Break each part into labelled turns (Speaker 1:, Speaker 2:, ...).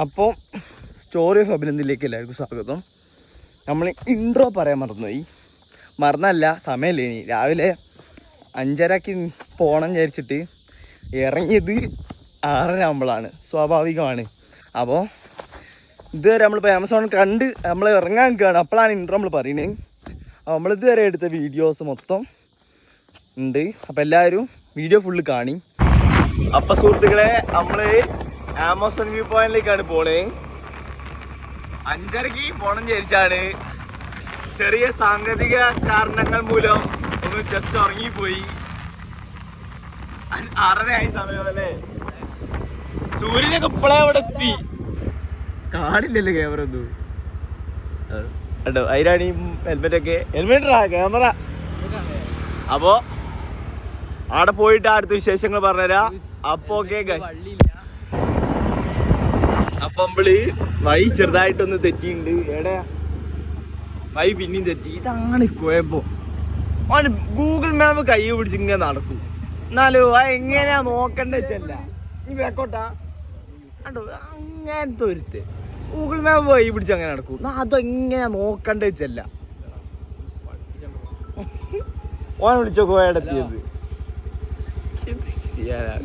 Speaker 1: അപ്പോൾ story of അഭിനന്ദിലേക്ക് എല്ലാവർക്കും സ്വാഗതം. നമ്മൾ ഇൻട്രോ പറയാൻ മറന്നുപോയി. മറന്നല്ല സമയമല്ലേ ഇനി. രാവിലെ അഞ്ചരക്ക് പോകണം വിചാരിച്ചിട്ട് ഇറങ്ങിയത് ആറര ആകുമ്പോഴാണ് സ്വാഭാവികമാണ്. അപ്പോൾ ഇതുവരെ നമ്മളിപ്പോൾ ആമസോൺ കണ്ട് നമ്മൾ ഇറങ്ങാൻ നിൽക്കുകയാണ്. അപ്പോഴാണ് ഇൻട്രോ നമ്മൾ പറയുന്നത് അപ്പോൾ നമ്മൾ ഇതുവരെ എടുത്ത വീഡിയോസ് മൊത്തം ഉണ്ട്. അപ്പോൾ എല്ലാവരും വീഡിയോ ഫുള്ള് കാണി. അപ്പം സുഹൃത്തുക്കളെ നമ്മൾ ആമസോൺ വ്യൂ പോയിന്റിലേക്കാണ് പോണേ. അഞ്ചരക്ക് പോണം വിചാരിച്ചാണ്. ചെറിയ സാങ്കേതിക കാരണങ്ങൾ മൂലം ഒന്ന് ജസ്റ്റ് ഉറങ്ങിപ്പോയി. ആറരയായി സമയം അല്ലേ സൂര്യനൊക്കെ ഇപ്പോഴേ അവിടെ എത്തി കാണില്ലല്ലോ ക്യാമറ ഒന്നും. കേട്ടോ അതിനാണ് ഈ ഹെൽമെറ്റ് ഒക്കെ. ഹെൽമെറ്റ് ക്യാമറ അപ്പോ അവിടെ പോയിട്ട് അടുത്ത വിശേഷങ്ങൾ പറഞ്ഞുതരാ. അപ്പൊ ഓക്കെ അപ്പൊ നമ്മൾ വഴി ചെറുതായിട്ടൊന്ന് തെറ്റിയിട്ടുണ്ട് ഏടാ വൈ പിന്നെയും തെറ്റി. ഇതാണ് കുഴപ്പോ. അവന് ഗൂഗിൾ മാപ്പ് കൈ പിടിച്ച് ഇങ്ങനെ നടക്കും. എന്നാലോ ആ എങ്ങനെയാ നോക്കണ്ട വെച്ചല്ല. നീ വേക്കോട്ടാ കണ്ടോ? അങ്ങനത്തെ ഒരുത്ത്. ഗൂഗിൾ മാപ്പ് കൈ പിടിച്ച് അങ്ങനെ നടക്കും. എന്നാ അതെങ്ങനെയാ നോക്കണ്ട വെച്ചല്ല. ഓനെ വിളിച്ചോ കോയടത്തിയത്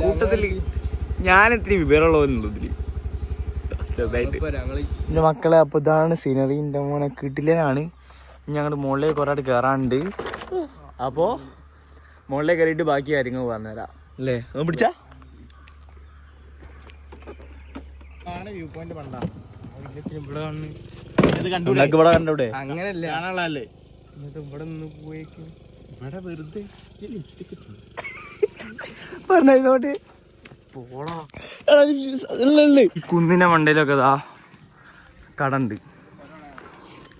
Speaker 1: കൂട്ടത്തിൽ ഞാൻ എത്തിരി വിവരമുള്ളതെന്നുള്ളതിൽ ചെറുതായിട്ട്. എന്റെ മക്കളെ അപ്പോൾ ഇതാണ് സീനറി എന്റെ മോനെ കിട്ടിലാണ് ഞങ്ങളുടെ മുകളിലേക്ക് കൊറേ കയറാണ്ട് അപ്പോൾ മുകളിലേക്ക് കയറിയിട്ട് ബാക്കി കാര്യങ്ങൾ പറഞ്ഞുതരാം. അല്ലേ? ഒന്ന് പിടിച്ചാ?
Speaker 2: വ്യൂ പോയിന്റ് പണ്ട. അങ്ങനല്ല ഇവിടെ നിന്ന് പോയേക്കും.
Speaker 3: ഇവിടെ വെറുതെ
Speaker 1: പറഞ്ഞോട്ട് കുന്നിന്റെ മണ്ടയിലൊക്കെ ഇതാ കടണ്ട്.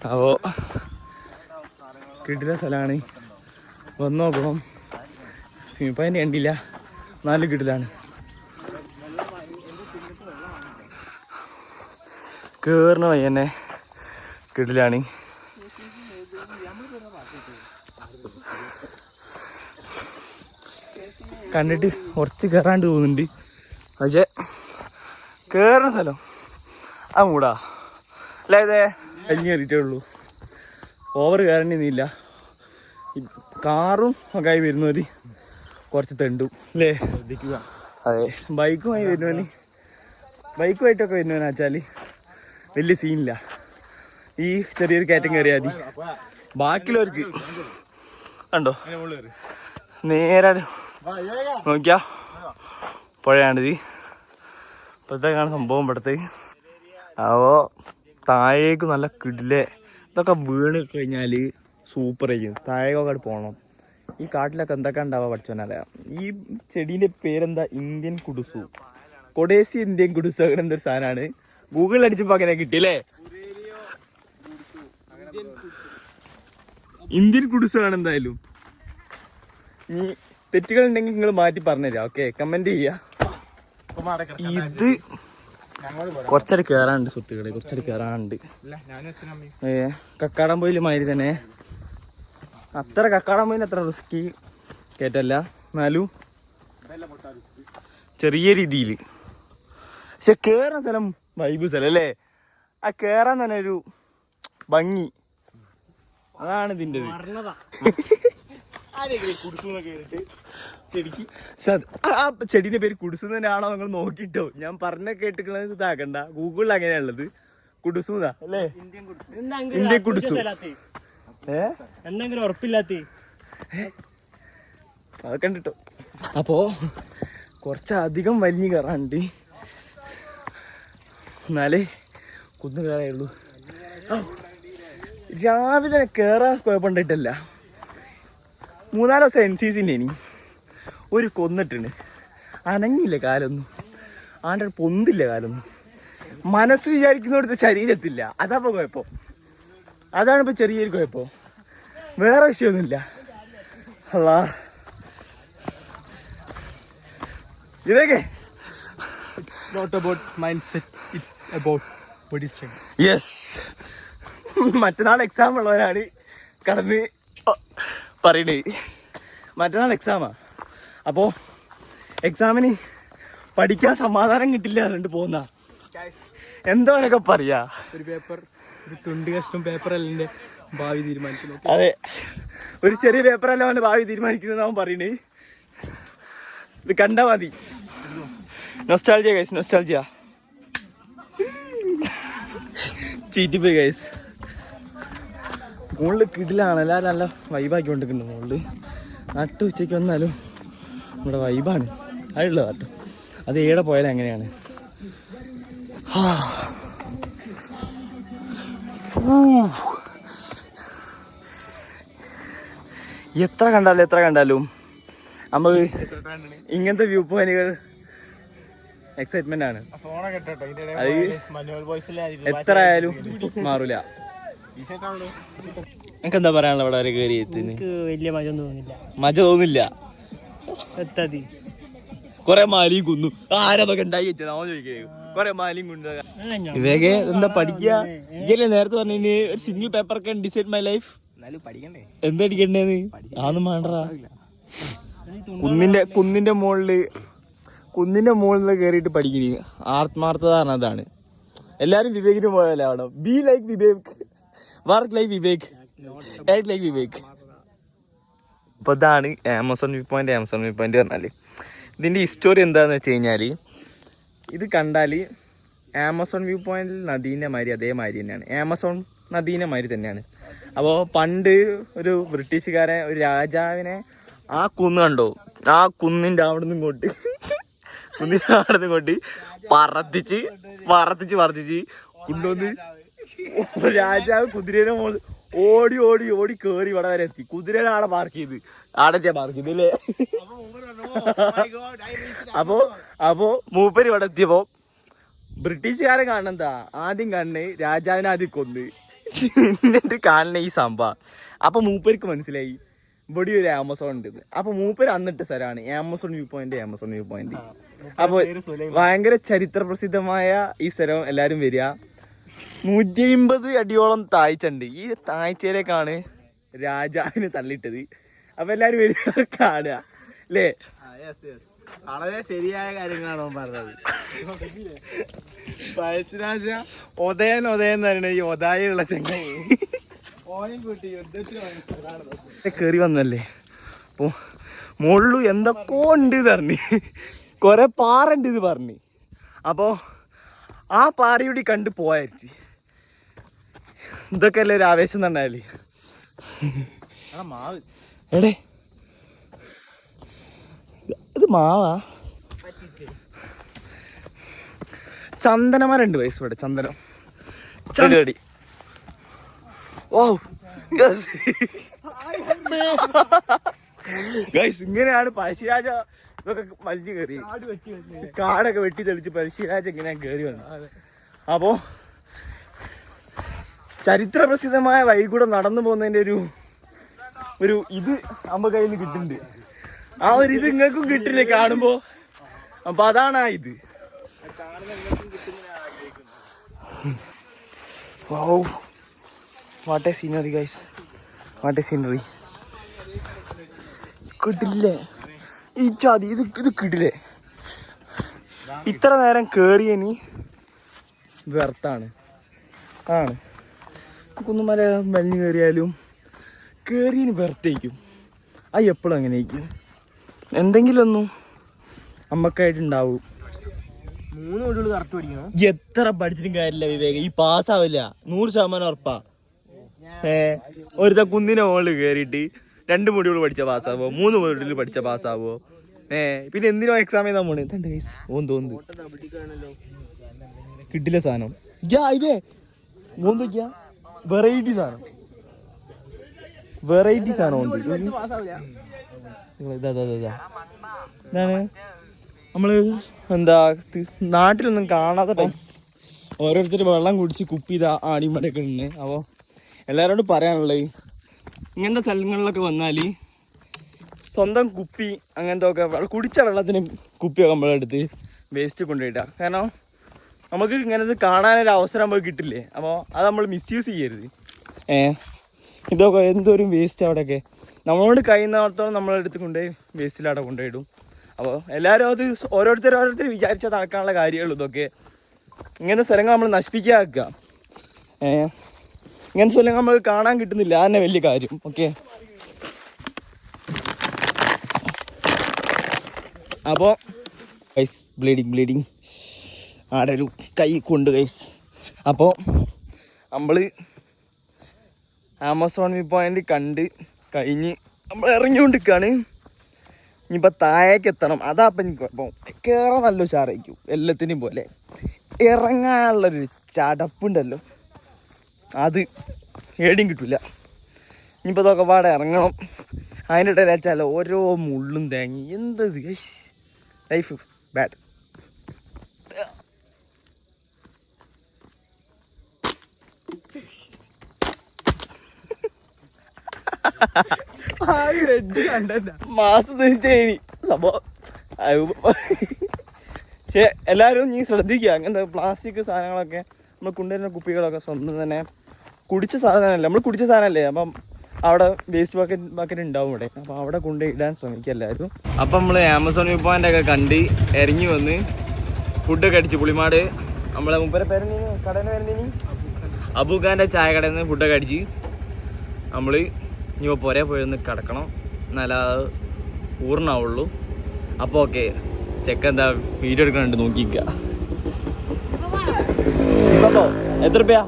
Speaker 1: അപ്പോ കിട്ടിയ സ്ഥലമാണ് വന്ന് നോക്കണം. ഇപ്പൊ അതിന്റെ കണ്ടില്ല. നാല് കിട്ടിലാണ് കേറിന പയ്യന്നെ കിട്ടിലാണ്. കണ്ടിട്ട് കുറച്ച് കയറാണ്ട് പോകുന്നുണ്ട്. കേറുന്ന സ്ഥലം. ആ മൂടാ. അല്ലേ ഇതേ? കഴിഞ്ഞ് കയറിയിട്ടേ ഉള്ളൂ. ഓവർ കയറേണ്ടിന്നില്ല കാറും ഒക്കെ ആയി വരുന്നവര് കുറച്ച് തെണ്ടും അല്ലേ? ശ്രദ്ധിക്കുക. അതെ. ബൈക്കുമായി വരുന്നവന് ബൈക്കുമായിട്ടൊക്കെ വരുന്നവനാ വെച്ചാൽ വലിയ സീനില്ല ഈ ചെറിയൊരു കയറ്റം കയറിയാൽ മതി. ബാക്കിയുള്ളവർക്ക് കണ്ടോ? നേരെ നോക്കിയാ പുഴയാണിത്. ഇപ്പോഴത്തേക്കാണ് സംഭവം ഇവിടുത്തെ. അപ്പോൾ താഴേക്ക് നല്ല കിടിലെ ഇതൊക്കെ വീണ് കഴിഞ്ഞാൽ സൂപ്പർ ആയിരിക്കും. താഴേക്കൊക്കെ പോകണം ഈ കാട്ടിലൊക്കെ എന്തൊക്കെ ഉണ്ടാവുക പഠിച്ചവനറിയാം ഈ ചെടീന്റെ പേരെന്താ? ഇന്ത്യൻ കുടുസു. കൊടേസി ഇന്ത്യൻ കുടുസു അങ്ങനെ എന്തൊരു സാധനമാണ് ഗൂഗിളിൽ അടിച്ചപ്പോൾ അങ്ങനെ കിട്ടിയല്ലേ? ഇന്ത്യൻ കുടുസു ആണ് എന്തായാലും ഈ തെറ്റുകൾ ഉണ്ടെങ്കിൽ നിങ്ങൾ മാറ്റി പറഞ്ഞുതരാം. ഓക്കെ കമന്റ് ചെയ്യാ ഇത് കുറച്ചടി കേറാനുണ്ട് സുഹൃത്തുക്കളെ കുറച്ചടി കേറാനുണ്ട്. ഏ കക്കാടം കക്കാടംപോയിൽ മാതിരി തന്നെ. അത്ര കക്കാടം പോയിന് അത്ര റിസ്കി കേട്ടല്ല എന്നാലും ചെറിയ രീതിയിൽ പക്ഷെ കേറുന്ന സ്ഥലം വൈബ് സ്ഥലം അല്ലേ? ആ കേറാൻ തന്നെ ഒരു ഭംഗി. അതാണ് ഇതിന്റെ ആ ചെടിന്റെ പേര് കുടുസു തന്നെയാണോ നിങ്ങൾ നോക്കിട്ടോ. ഞാൻ പറഞ്ഞ കേട്ടിട്ടുള്ളത് ഇതാക്കണ്ട. ഗൂഗിളിൽ അങ്ങനെയുള്ളത് കുടുസുതാ അല്ലേ? ഇന്ത്യൻ കുടുസു.
Speaker 2: എന്തെങ്കിലും ഉറപ്പില്ലാത്തേ?
Speaker 1: അതൊക്കെ കണ്ടിട്ടോ. അപ്പോ കുറച്ചധികം വലിഞ്ഞു കയറാണ്ട് എന്നാലേ കുന്നു കയറുള്ളൂ രാവിലെ കയറാൻ കുഴപ്പമുണ്ടായിട്ടല്ല. മൂന്നാൽ ദിവസം എൻ സി സിന്റെ ഇനി. ഒരു കൊന്നിട്ടുണ്ട് അനങ്ങില്ല കാലൊന്നും. ആണ്ട പൊന്തില്ല കാലൊന്നും. മനസ്സ് വിചാരിക്കുന്നിടത്ത് ശരീരത്തില്ല. അതാപ്പോ കുഴപ്പം. അതാണ് ഇപ്പൊ ചെറിയൊരു കുഴപ്പം. വേറെ വിഷയമൊന്നുമില്ല അല്ലാ ഇതൊക്കെ
Speaker 2: not about mind set it's about body strength
Speaker 1: yes മറ്റന്നാൾ എക്സാം ഉള്ളവരാണ് കടന്ന് പറയണേ. മറ്റന്നാൾ എക്സാമാ അപ്പോ എക്സാമിന് പഠിക്കാൻ സമാധാനം കിട്ടില്ല അതുകൊണ്ട് പോകുന്ന എന്തോനൊക്കെ പറയാ.
Speaker 2: ഒരു പേപ്പർ ഒരു തുണ്ട് കഷ്ടം പേപ്പർ അല്ലേ ഭാവി തീരുമാനിക്കുന്നു
Speaker 1: അതെ. ഒരു ചെറിയ പേപ്പർ അല്ല അവന്റെ ഭാവി തീരുമാനിക്കുന്നത് അവൻ പറയണേ. ഇത് കണ്ടാ മതി. നൊസ്റ്റാൾജിയ ഗൈസ് നൊസ്റ്റാൾജിയ ചീറ്റിപ്പോയി ഗൈസ് മുകളിൽ കിടിലാണ്. എല്ലാവരും നല്ല വൈബാക്കി കൊണ്ടിരിക്കുന്നുണ്ട് മുകളിൽ നട്ട് ഉച്ചയ്ക്ക് വന്നാലും നമ്മുടെ വൈബാണ് അതുള്ളത് കേട്ടോ. അത് ഏടെ പോയാലും അങ്ങനെയാണ്. എത്ര കണ്ടാലും എത്ര കണ്ടാലും നമ്മൾ ഇങ്ങനത്തെ വ്യൂ പോയിന്റുകൾ എക്സൈറ്റ്മെന്റ് ആണ്. അത് എത്ര ആയാലും മാറൂല. എനിക്ക് എന്താ പറയാനുള്ള അവിടെ വരെ കയറിയത്തിന്
Speaker 2: വലിയ മജ തോന്നില്ല
Speaker 1: മജ തോന്നില്ല
Speaker 2: എത്തതി.
Speaker 1: കൊറേ മാലിയും കുന്നു. ആരതൊക്കെ ഉണ്ടായി വെച്ചത്? അവൻ ചോദിക്കേ. കൊറേ മാലിയും കുന്നു. വിവേകെ എന്താ പഠിക്കുക ഇല്ലേ നേരത്തെ പറഞ്ഞു ഒരു സിംഗിൾ പേപ്പർ ഒക്കെ ഡിസൈഡ് മൈ ലൈഫ്
Speaker 3: എന്നാലും പഠിക്കണ്ടേ?
Speaker 1: എന്താ അടിക്കണ്ടേന്ന്? ആന്നും വേണ്ടടാ. കുന്നിന്റെ കുന്നിന്റെ മുകളിൽ കുന്നിന്റെ മുകളിൽ കയറിയിട്ട് പഠിക്കുന്നത് ആത്മാർത്ഥത പറഞ്ഞതാണ്. എല്ലാരും വിവേകിന് പോയാലേ അവിടെ be like Vivek work like Vivek act like Vivek അപ്പൊ ഇതാണ് Amazon view point Amazon view point പറഞ്ഞാൽ. ഇതിന്റെ ഹിസ്റ്റോറി എന്താന്ന് വെച്ച് കഴിഞ്ഞാൽ ഇത് കണ്ടാൽ ആമസോൺ വ്യൂ പോയിന്റിൽ നദീന്റെ മാതിരി അതേമാതിരി തന്നെയാണ്. ആമസോൺ നദീന്റെ മാതിരി തന്നെയാണ്. അപ്പോൾ പണ്ട് ഒരു ബ്രിട്ടീഷുകാരെ ഒരു രാജാവിനെ ആ കുന്ന് കണ്ടോ? ആ കുന്നിന്റെ അവിടെ നിന്ന് ഇങ്ങോട്ട് കുന്നിന്റെ അവിടെ നിന്ന് ഇങ്ങോട്ട് പറത്തിച്ച് പറത്തിച്ച് പറത്തിച്ച് കൊണ്ടുവന്ന് രാജാവ് കുതിരേനെ മോൾ ഓടി ഓടി ഓടി കേറി ഇവിടെ വരെ എത്തി. കുതിരേനെ ആടെ പാർക്ക് ചെയ്ത്. ആടെ പാർക്ക് ചെയ്ത് അല്ലേ അപ്പോ അപ്പോ മൂപ്പര് ഇവിടെ എത്തിയപ്പോ ബ്രിട്ടീഷുകാരെ കാണണെന്താ? ആദ്യം കണ്ണ് രാജാവിനെ ആദ്യം കൊന്ന്. എന്നിട്ട് കാണണേ ഈ സംഭവം. അപ്പൊ മൂപ്പർക്ക് മനസ്സിലായി. ഇവിടെ ഒരു ആമസോൺ ഉണ്ട് അപ്പൊ മൂപ്പര് അന്നിട്ട് സ്ഥലമാണ്. Amazon view point Amazon view point അപ്പൊ ഭയങ്കര ചരിത്ര പ്രസിദ്ധമായ ഈ സ്ഥലം എല്ലാരും വരിക. നൂറ്റി അമ്പത് അടിയോളം താഴ്ചയുണ്ട്. ഈ താഴ്ചയിലേക്കാണ് രാജാവിന് തള്ളിയിട്ടത്. അപ്പൊ എല്ലാരും വരിക കാണുക. അല്ലേ?
Speaker 3: വളരെ ശരിയായ കാര്യങ്ങളാണ് പറഞ്ഞത്. പഴശ്ശിരാജ ഒതയൻ ഒതയൻ എന്ന് പറയുന്നത് ഈ ഒതായുള്ള ചെങ്ങ ഓനെയും കൂട്ടി യുദ്ധത്തിൽ
Speaker 1: കേറി വന്നല്ലേ? അപ്പൊ മുള്ളു എന്തൊക്കെ ഉണ്ട് ഇത് പറഞ്ഞു. കൊറേ പാറുണ്ട് ഇത് പറഞ്ഞു. അപ്പോ ആ പാറയൂടി കണ്ടു പോയായിരിച്ചു ഇതൊക്കെ അല്ലേ ഒരു ആവേശം തന്നാൽ
Speaker 3: മാവ്.
Speaker 1: എടേ. ഇത് മാവാ. ചന്ദനമരണ്ട് വയസ്സ് ഇവിടെ ചന്ദനം. ചന്ദടി ഓ ഗൈസ് ഇങ്ങനെയാണ് പഴശ്ശിരാജ ഇതൊക്കെ വലിഞ്ഞു കയറി. കാടൊക്കെ വെട്ടി തെളിച്ച് പരിശീലാച്ച് ഇങ്ങനെ കയറി വന്നു. അപ്പോ ചരിത്ര പ്രസിദ്ധമായ വഴി കൂടെ നടന്നു പോകുന്നതിന്റെ ഒരു ഒരു ഇത് അമ്മ കയ്യിൽ നിന്ന് കിട്ടുന്നുണ്ട്. ആ ഒരു ഇത് നിങ്ങൾക്കും കിട്ടില്ലേ കാണുമ്പോ? അപ്പൊ അതാണ് ആ ഇത്. What a scenery guys what a scenery കിട്ടില്ലേ? ഈ ചതി ഇത് ഇത് കിട്ടില്ലേ ഇത്ര നേരം കേറിയനി വെർത്താണ് ആണ്. കുന്നുമല വലിഞ്ഞു കയറിയാലും കേറിയന് വെർത്തേക്കും അത് എപ്പോഴും അങ്ങനെയായിരിക്കും എന്തെങ്കിലും ഒന്നും അമ്മക്കായിട്ടുണ്ടാവും.
Speaker 2: മൂന്ന് വീടുകൾ കറക്റ്റ് പഠിക്കണം
Speaker 1: എത്ര പഠിച്ചിട്ടും കാര്യമില്ല വിവേക. ഈ പാസ്സാവില്ല. നൂറ് ശതമാനം ഉറപ്പാ. ഏ ഒരുത്ത കുന്നിനെ മുകളിൽ കയറിയിട്ട് രണ്ട് മൊഡ്യൂൾ പഠിച്ച പാസ്സാവോ മൂന്ന് മൊഡ്യൂൾ പഠിച്ച പാസ്സാവോ ഏ പിന്നെ എന്തിനോ എക്സാം ചെയ്താൽ പോണേ? ഇതുണ്ട് ഗൈസ് ഓൻ തോന്നുന്നു. കിട്ടില്ല സാധനം. ഇതേ ഇതേ ഓന്തൊക്കെയാ വെറൈറ്റി സാധനം. വെറൈറ്റി സാധനം ഉണ്ട് ഇതാ ഇതാ ഇതാ, ഇതാ. ഇതാണ് നമ്മൾ എന്താ നാട്ടിലൊന്നും കാണാത്ത ടൈം ഓരോരുത്തർ വെള്ളം കുടിച്ച് കുപ്പി ഇതാ ആടിമടൊക്കെ ഉണ്ട് അപ്പോൾ എല്ലാവരോടും പറയാനുള്ളത് ഇങ്ങനത്തെ സ്ഥലങ്ങളിലൊക്കെ വന്നാൽ സ്വന്തം കുപ്പി അങ്ങനത്തെ ഒക്കെ കുടിച്ച വെള്ളത്തിന് കുപ്പിയൊക്കെ നമ്മളെടുത്ത് വേസ്റ്റ് കൊണ്ടുപോയിട്ടാ. കാരണം നമുക്ക് ഇങ്ങനത്തെ കാണാനൊരു അവസരം നമുക്ക് കിട്ടില്ലേ? അപ്പോൾ അത് നമ്മൾ മിസ്യൂസ് ചെയ്യരുത്. ഏ? ഇതൊക്കെ എന്തോരം വേസ്റ്റ് അവിടെയൊക്കെ? നമ്മളോട് കഴിയുന്നിടത്തോളം നമ്മളെടുത്ത് കൊണ്ടുപോയി വേസ്റ്റിൽ അവിടെ കൊണ്ടുപോയിടും. അപ്പോൾ എല്ലാവരും അത് ഓരോരുത്തർ ഓരോരുത്തർ വിചാരിച്ച നടക്കാനുള്ള കാര്യങ്ങൾ ഇതൊക്കെ. ഇങ്ങനത്തെ സ്ഥലങ്ങൾ നമ്മൾ നശിപ്പിക്കാക്കുക ഏ? ഇങ്ങനത്തെ സ്ഥലങ്ങൾ നമുക്ക് കാണാൻ കിട്ടുന്നില്ല. അതന്നെ വലിയ കാര്യം. ഓക്കെ അപ്പോൾ ഗൈസ് ബ്ലീഡിങ് ബ്ലീഡിങ് ആടെ ഒരു കൈ കൊണ്ട് ഗൈസ് അപ്പോൾ നമ്മൾ ആമസോൺ വ്യൂ പോയിന്റ് കണ്ട് കഴിഞ്ഞ് നമ്മൾ ഇറങ്ങിക്കൊണ്ടിരിക്കുകയാണ് ഇനിയിപ്പോൾ താഴേക്ക് എത്തണം. അതാ അപ്പം എനിക്ക് അപ്പം കയറാൻ നല്ല ഉഷാറായിരിക്കും. എല്ലാത്തിനും പോലെ. ഇറങ്ങാനുള്ളൊരു ചടപ്പുണ്ടല്ലോ. അത് ഏടിയും കിട്ടില്ല ഇനിയിപ്പോൾ ഇതൊക്കെ പാടെ ഇറങ്ങണം. അതിന്റെ ഇടയിൽ വെച്ചാൽ ഓരോ മുള്ളും തേങ്ങി എന്തത് ലൈഫ് ബാഡ് മാസം തിരിച്ചേനി സംഭവം. പക്ഷേ എല്ലാവരും നീ ശ്രദ്ധിക്കുക. അങ്ങനത്തെ പ്ലാസ്റ്റിക് സാധനങ്ങളൊക്കെ നമ്മൾ കൊണ്ടുവരുന്ന കുപ്പികളൊക്കെ സ്വന്തം തന്നെ കുടിച്ച സാധനമല്ല നമ്മൾ കുടിച്ച സാധനമല്ലേ? അപ്പം അവിടെ വേസ്റ്റ് ബക്കറ്റ് ബക്കറ്റ് ഉണ്ടാവും ഇവിടെ. അപ്പം അവിടെ കൊണ്ട് ഇടാൻ ശ്രമിക്കുക എല്ലാവരും. അപ്പം നമ്മൾ ആമസോൺ വ്യൂ പോയിന്റ് ഒക്കെ കണ്ട് ഇറങ്ങി വന്ന് ഫുഡൊക്കെ അടിച്ച് പുളിമാട്. നമ്മളെ മുപ്പര പേരെന്തി കടേനെ പേരെന്തിനി അബൂഖാന്റെ ചായ കടയിൽ നിന്ന് ഫുഡൊക്കെ അടിച്ച് നമ്മൾ ഇനി പുരേ പോയി ഒന്ന് കിടക്കണം. അത് പൂർണമാവുള്ളൂ അപ്പോൾ ഓക്കെ ചെക്ക എന്താ വീഡിയോ എടുക്കണുണ്ട് നോക്കിക്കോ. എത്ര റുപ്യ?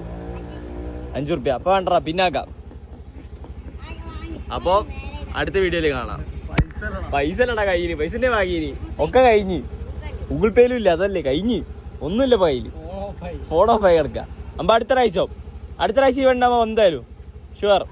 Speaker 1: അഞ്ചു റുപ്യ അപ്പൊ വേണ്ടടാ പിന്നാക്കാം. അപ്പോ അടുത്ത വീഡിയോയിൽ കാണാം. പൈസ അല്ലടാ കയ്യിന് പൈസന്റെ വാങ്ങിയിനി ഒക്കെ കഴിഞ്ഞ്. ഗൂഗിൾ പേയിലും ഇല്ല അതല്ലേ. കഴിഞ്ഞ്. ഒന്നുമില്ല കയ്യിൽ. ഫോൺ ഓഫ് ആയി. കിടക്കുക അപ്പൊ അടുത്ത പ്രാവശ്യം. അടുത്ത പ്രാവശ്യം വേണ്ടാമോ എന്തായാലും ഷുവർ